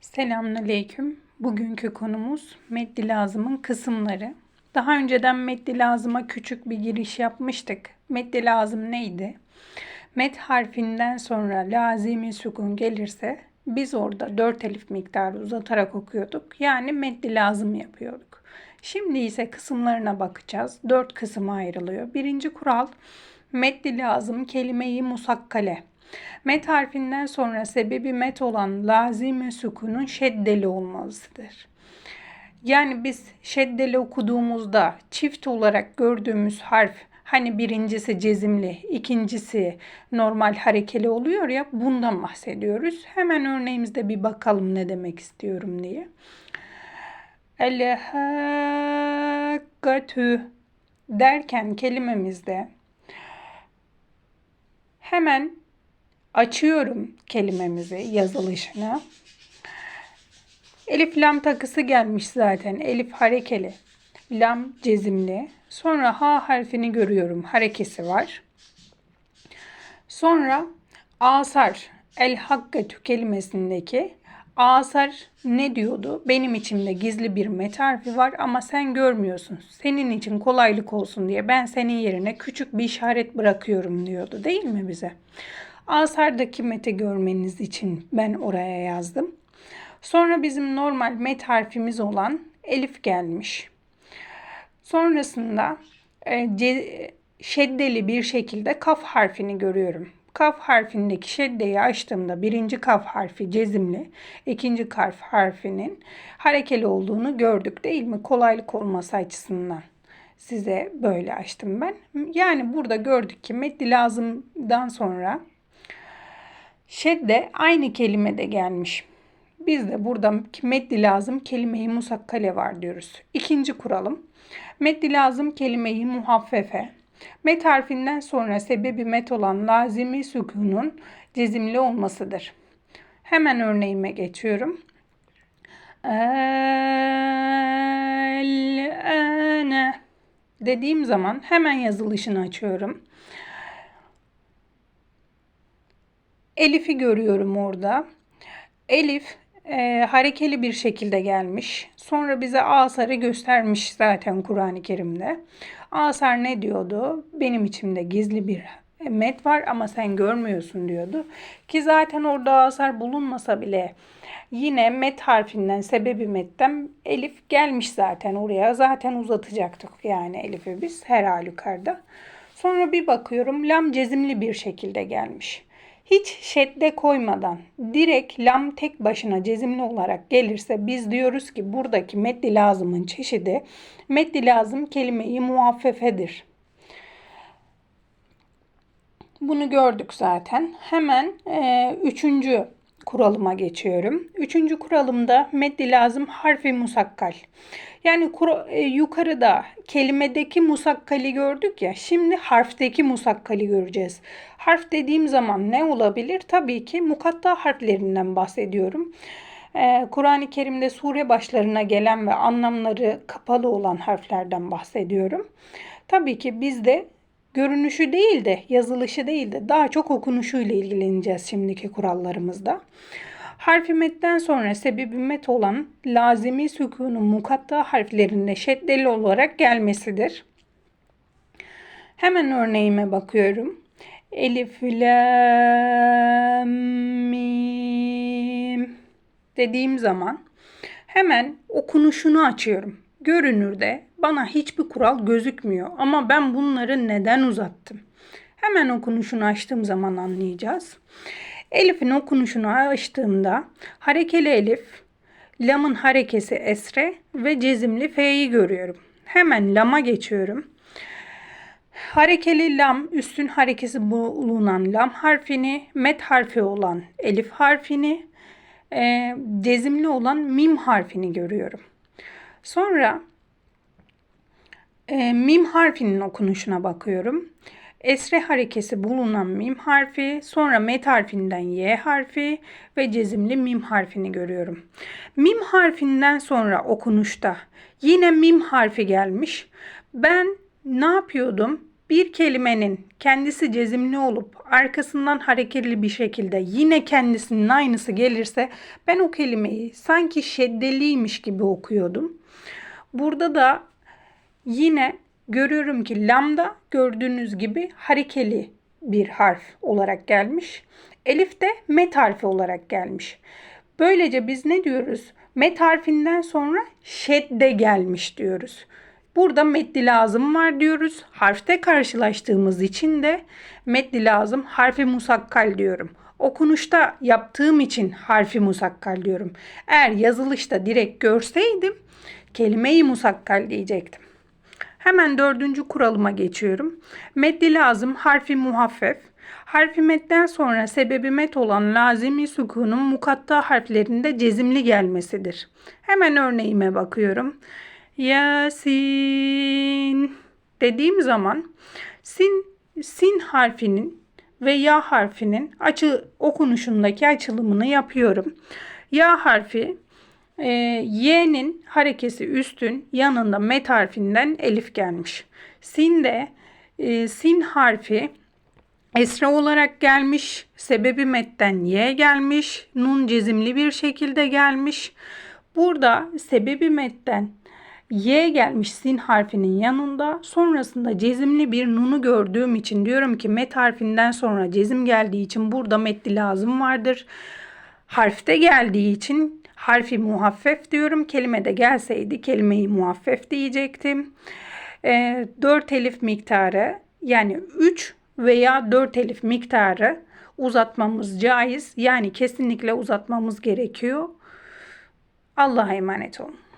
Selamünaleyküm. Bugünkü konumuz meddi lazımın kısımları. Daha önceden meddi lazıma küçük bir giriş yapmıştık. Meddi lazım neydi? Med harfinden sonra lazimi sükun gelirse biz orada 4 elif miktarı uzatarak okuyorduk. Yani meddi lazım yapıyorduk. Şimdi ise kısımlarına bakacağız. 4 kısıma ayrılıyor. Birinci kural meddi lazım kelimeyi musakkale. Met harfinden sonra sebebi met olan lazime sükunun şeddeli olmalısıdır. Yani biz şeddeli okuduğumuzda çift olarak gördüğümüz harf hani birincisi cezimli, ikincisi normal harekeli oluyor ya bundan bahsediyoruz. Hemen örneğimizde bir bakalım ne demek istiyorum diye. El-hakkatü derken kelimemizde hemen açıyorum kelimemizi, yazılışını. Elif lam takısı gelmiş zaten. Elif harekeli. Lam cezimli. Sonra ha harfini görüyorum. Harekesi var. Sonra asar el hakketü kelimesindeki asar ne diyordu? Benim içimde gizli bir met harfi var ama sen görmüyorsun. Senin için kolaylık olsun diye ben senin yerine küçük bir işaret bırakıyorum diyordu değil mi bize? Asardaki meti görmeniz için ben oraya yazdım. Sonra bizim normal met harfimiz olan elif gelmiş. Sonrasında e, ce, şeddeli bir şekilde kaf harfini görüyorum. Kaf harfindeki şeddeyi açtığımda birinci kaf harfi cezimli, ikinci kaf harfinin harekeli olduğunu gördük değil mi? Kolaylık olması açısından size böyle açtım ben. Yani burada gördük ki metni lazımdan sonra Şedde aynı kelimede gelmiş. Biz de burada metni lazım kelimeyi musakkale var diyoruz. İkinci kuralım. Metni lazım kelimeyi muhaffefe. Met harfinden sonra sebebi met olan lazimi sükunun cezimli olmasıdır. Hemen örneğime geçiyorum. El dediğim zaman hemen yazılışını açıyorum. Elif'i görüyorum orada. Elif e, harekeli bir şekilde gelmiş. Sonra bize asarı göstermiş zaten Kur'an-ı Kerim'de. Asar ne diyordu? Benim içimde gizli bir met var ama sen görmüyorsun diyordu. Ki zaten orada asar bulunmasa bile yine met harfinden sebebi metten elif gelmiş zaten oraya. Zaten uzatacaktık yani elifi biz her halükarda. Sonra bir bakıyorum lam cezimli bir şekilde gelmiş hiç şedde koymadan direkt lam tek başına cezimli olarak gelirse biz diyoruz ki buradaki meddi lazımın çeşidi meddi lazım kelimeyi muaffefedir. Bunu gördük zaten. Hemen e, üçüncü kuralıma geçiyorum. Üçüncü kuralımda meddi lazım harfi musakkal. Yani e, yukarıda kelimedeki musakkali gördük ya. Şimdi harfteki musakkali göreceğiz. Harf dediğim zaman ne olabilir? Tabii ki mukatta harflerinden bahsediyorum. Ee, Kur'an-ı Kerim'de sure başlarına gelen ve anlamları kapalı olan harflerden bahsediyorum. Tabii ki biz de görünüşü değil de yazılışı değil de daha çok okunuşuyla ilgileneceğiz şimdiki kurallarımızda. Harfi metten sonra sebebi met olan lazimi sükunun mukatta harflerinde şeddeli olarak gelmesidir. Hemen örneğime bakıyorum. Elif, la, mim dediğim zaman hemen okunuşunu açıyorum. Görünürde bana hiçbir kural gözükmüyor ama ben bunları neden uzattım? Hemen okunuşunu açtığım zaman anlayacağız. Elif'in okunuşunu açtığımda harekeli elif, lamın harekesi esre ve cezimli fe'yi görüyorum. Hemen lama geçiyorum. Harekeli lam üstün harekesi bulunan lam harfini, met harfi olan elif harfini, e, cezimli olan mim harfini görüyorum. Sonra e, mim harfinin okunuşuna bakıyorum. Esre harekesi bulunan mim harfi, sonra met harfinden y harfi ve cezimli mim harfini görüyorum. Mim harfinden sonra okunuşta yine mim harfi gelmiş. Ben ne yapıyordum? bir kelimenin kendisi cezimli olup arkasından hareketli bir şekilde yine kendisinin aynısı gelirse ben o kelimeyi sanki şeddeliymiş gibi okuyordum. Burada da yine görüyorum ki lambda gördüğünüz gibi harekeli bir harf olarak gelmiş. Elif de met harfi olarak gelmiş. Böylece biz ne diyoruz? Met harfinden sonra şedde gelmiş diyoruz. Burada metli lazım var diyoruz. Harfte karşılaştığımız için de metli lazım harfi musakkal diyorum. Okunuşta yaptığım için harfi musakkal diyorum. Eğer yazılışta direkt görseydim kelimeyi musakkal diyecektim. Hemen dördüncü kuralıma geçiyorum. Metli lazım harfi muhaffef. Harfi metten sonra sebebi met olan lazimi sükunun mukatta harflerinde cezimli gelmesidir. Hemen örneğime bakıyorum. Yasin dediğim zaman sin sin harfinin ve ya harfinin açı okunuşundaki açılımını yapıyorum. Ya harfi e, y'nin harekesi üstün yanında met harfinden elif gelmiş. Sin de e, sin harfi esra olarak gelmiş. Sebebi metten y gelmiş. Nun cezimli bir şekilde gelmiş. Burada sebebi metten Y gelmiş sin harfinin yanında. Sonrasında cezimli bir nunu gördüğüm için diyorum ki met harfinden sonra cezim geldiği için burada metli lazım vardır. Harfte geldiği için harfi muhaffef diyorum. Kelime de gelseydi kelimeyi muhaffef diyecektim. E, 4 elif miktarı yani 3 veya 4 elif miktarı uzatmamız caiz. Yani kesinlikle uzatmamız gerekiyor. Allah'a emanet olun.